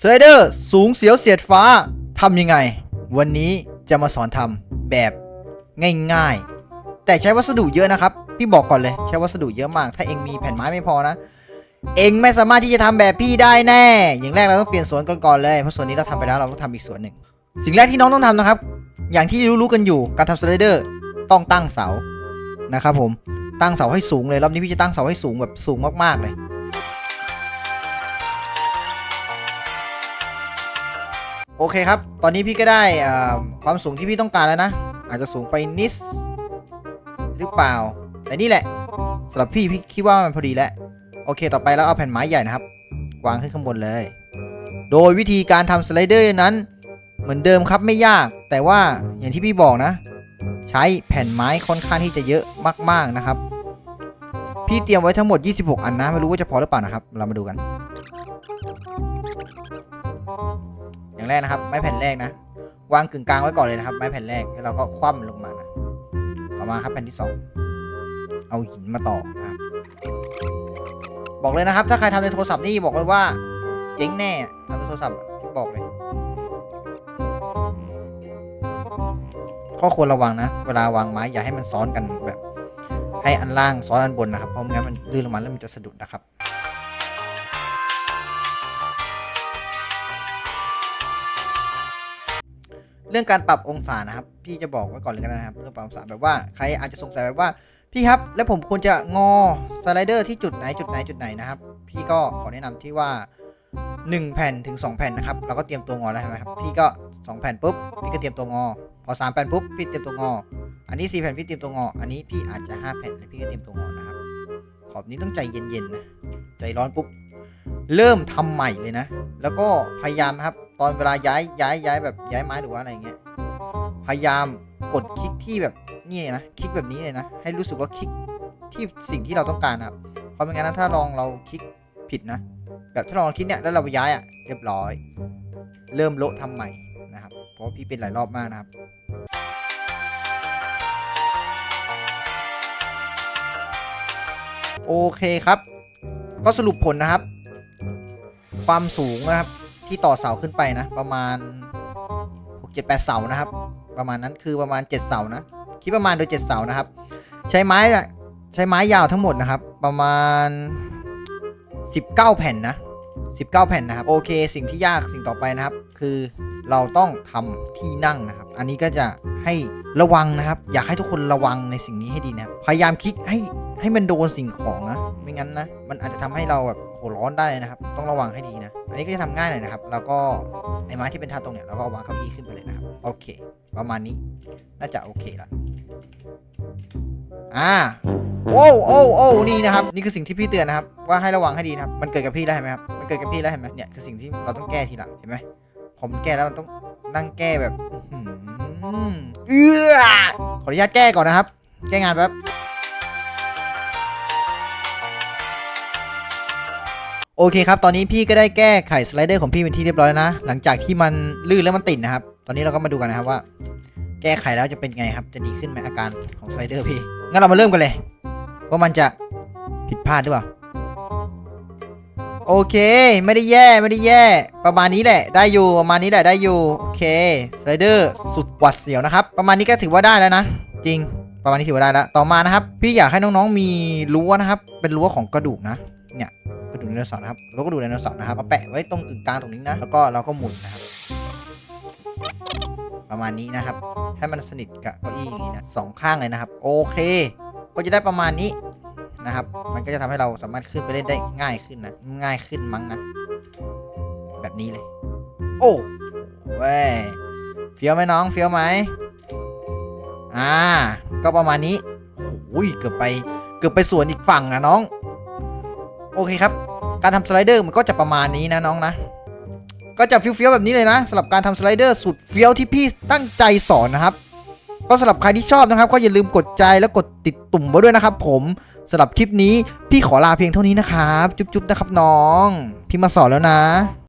สไลเดอร์สูงเสียวเสียดฟ้าทำยังไง วันนี้จะมาสอนทำแบบง่ายๆ แต่ใช้วัสดุเยอะนะครับ พี่บอกก่อนเลยใช้วัสดุเยอะมาก ถ้าเองมีแผ่นไม้ไม่พอนะ เองไม่สามารถที่จะทำแบบพี่ได้แน่ อย่างแรกเราต้องเปลี่ยนสวนก่อนๆเลยเพราะสวนนี้เราทำไปแล้วเราต้องทำอีกสวนหนึ่ง สิ่งแรกที่น้องต้องทำนะครับ อย่างที่รู้ๆกันอยู่การทำสไลเดอร์ต้องตั้งเสานะครับผมตั้งเสาให้สูงเลยรอบนี้พี่จะตั้งเสาให้สูงแบบสูงมากๆเลย โอเคครับ ตอนนี้พี่ก็ได้ความสูงที่พี่ต้องการแล้วนะ อาจจะสูงไปนิดหรือเปล่า แต่นี่แหละสำหรับพี่พี่คิดว่ามันพอดีแล้ว โอเค ต่อไปแล้วเอาแผ่นไม้ใหญ่นะครับ วางขึ้นข้างบนเลย โดยวิธีการทำสไลเดอร์นั้น เหมือนเดิมครับไม่ยาก แต่ว่าอย่างที่พี่บอกนะ ใช้แผ่นไม้ค่อนข้างที่จะเยอะมาก ๆนะครับ พี่เตรียมไว้ทั้งหมด 26 อันนะ ไม่รู้ว่าจะพอหรือเปล่านะครับ เรามาดูกัน อย่างแรกนะครับ ไม้แผ่นแรกนะ วางกึ่งกลางไว้ก่อนเลยนะครับ ไม้แผ่นแรกแล้วเราก็คว่ำลงมานะต่อมาครับแผ่นที่สองเอาหินมาต่อนะครับ บอกเลยนะครับ ถ้าใครทำในโทรศัพท์นี่บอกเลยว่าเจ๊งแน่ทำในโทรศัพท์พี่บอกเลย ข้อควรระวังนะ เวลาวางไม้อย่าให้มันซ้อนกันแบบ ให้อันล่างซ้อนอันบนนะครับเพราะไม่งั้นมันลื่นลงมาแล้วมันจะสะดุดนะครับ เรื่องการปรับองศานะครับ พี่จะบอกไว้ก่อนเลยกันนะครับเรื่องปรับองศาแบบว่าใครอาจจะสงสัยแบบว่าพี่ครับ แล้วผมควรจะงอสไลเดอร์ที่จุดไหนจุดไหนจุดไหนนะครับ พี่ก็ขอแนะนำที่ว่า 1 แผ่นถึง 2 แผ่นนะครับเราก็เตรียมตัวงอแล้วใช่ไหมครับพี่ก็ 2 แผ่นปุ๊บพี่ก็เตรียมตัวงอ พอ 3 แผ่นปุ๊บพี่เตรียมตัวงอ อันนี้ 4 แผ่นพี่เตรียมตัวงอ อันนี้พี่อาจจะ 5 แผ่นเลยพี่ก็เตรียมตัวงอนะครับขอบนี้ต้องใจเย็นๆนะใจร้อนปุ๊บเริ่มทำใหม่เลยนะ แล้วก็พยายามครับ ตอนเวลาย้ายย้ายย้ายแบบย้ายไม้หรือว่าอะไรเงี้ยพยายามกดคลิกที่แบบนี่นะคลิกแบบนี้เลยนะให้รู้สึกว่าคลิกที่สิ่งที่เราต้องการครับเพราะไม่งั้นถ้าลองเราคลิกผิดนะ แบบถ้าลองเราคลิกเนี่ยแล้วเราไปย้ายอะเรียบร้อย เริ่มโละทำใหม่นะครับ เพราะพี่เป็นหลายรอบมากนะครับโอเคครับ ก็สรุปผลนะครับ ความสูงนะครับ ที่ต่อเสาขึ้นไปนะ ประมาณ6 7 8เสานะครับ ประมาณนั้นคือประมาณ7เสานะคิดประมาณโดย7เสานะครับ ใช้ไม้อะใช้ไม้ยาวทั้งหมดนะครับ ประมาณ19แผ่นนะ19แผ่นนะครับ โอเค สิ่งที่ยากสิ่งต่อไปนะครับ คือเราต้องทำที่นั่งนะครับ อันนี้ก็จะให้ระวังนะครับ อยากให้ทุกคนระวังในสิ่งนี้ให้ดีนะครับ พยายามคลิกให้ให้มันโดนสิ่งของนะ ไม่งั้นนะ มันอาจจะทำให้เราแบบหัวร้อนได้นะครับ ต้องระวังให้ดีนะ อันนี้ก็จะทำง่ายหน่อยนะครับ แล้วก็ไอ้ไม้ที่เป็นทาตรงเนี่ยเราก็วางเก้าอี้ขึ้นไปเลยนะครับ โอเค ประมาณนี้ น่าจะโอเคละอ่าโอ้โอ้โอ้นี่นะครับ นี่คือสิ่งที่พี่เตือนนะครับ ว่าให้ระวังให้ดีนะครับ มันเกิดกับพี่แล้วเห็นไหมครับ มันเกิดกับพี่แล้วเห็นไหมเนี่ยคือสิ่งที่เราต้องแก้ทีหลังเห็นไหมพอมันแก้แล้วมันต้องนั่งแก้แบบอืออเอื้อขออนุญาตแก้ก่อนนะครับ แก้งานแป๊บ โอเคครับ ตอนนี้พี่ก็ได้แก้ไขสไลเดอร์ของพี่เป็นที่เรียบร้อยนะ หลังจากที่มันลื่นแล้วมันติดนะครับ ตอนนี้เราก็มาดูกันนะครับว่า แก้ไขแล้วจะเป็นไงครับ จะดีขึ้นไหมอาการของสไลเดอร์พี่ งั้นเรามาเริ่มกันเลย ว่ามันจะผิดพลาดหรือเปล่า โอเค ไม่ได้แย่ไม่ได้แย่ ประมาณนี้แหละ ได้อยู่ประมาณนี้แหละได้อยู่ โอเค สไลเดอร์สุดหวัดเสียวนะครับ ประมาณนี้ก็ถือว่าได้แล้วนะ จริง ประมาณนี้ถือว่าได้แล้ว ต่อมานะครับ พี่อยากให้น้องๆมีรั้วนะครับ เป็นรั้วของกระดูกนะ โนเสาร์นะครับรั้วกระดูไดโนเสาร์นะครับมาแปะไว้ตรงกึ่งกลางตรงนี้นะแล้วก็เราก็หมุนนะครับ ประมาณนี้นะครับ ให้มันสนิทกับเก้าอี้อย่างนี้นะสองข้างเลยนะครับ โอเค ก็จะได้ประมาณนี้นะครับ มันก็จะทำให้เราสามารถขึ้นไปเล่นได้ง่ายขึ้นนะง่ายขึ้นมั้งนะแบบนี้เลย โอ้เว้ยเฟี้ยวไหมน้องเฟี้ยวไหมอ่า ก็ประมาณนี้โอ้ยเกือบไปเกือบไปสวนอีกฝั่งอะน้อง โอเคครับ การทำสไลเดอร์มันก็จะประมาณนี้นะน้องนะ ก็จะเฟี้ยวๆแบบนี้เลยนะสำหรับการทำสไลเดอร์สุดเฟี้ยวที่พี่ตั้งใจสอนนะครับ ก็สำหรับใครที่ชอบนะครับ ก็อย่าลืมกดใจและกดติดตุ่มไว้ด้วยนะครับ ผมสำหรับคลิปนี้พี่ขอลาเพียงเท่านี้นะครับ จุ๊บๆนะครับน้อง พี่มาสอนแล้วนะ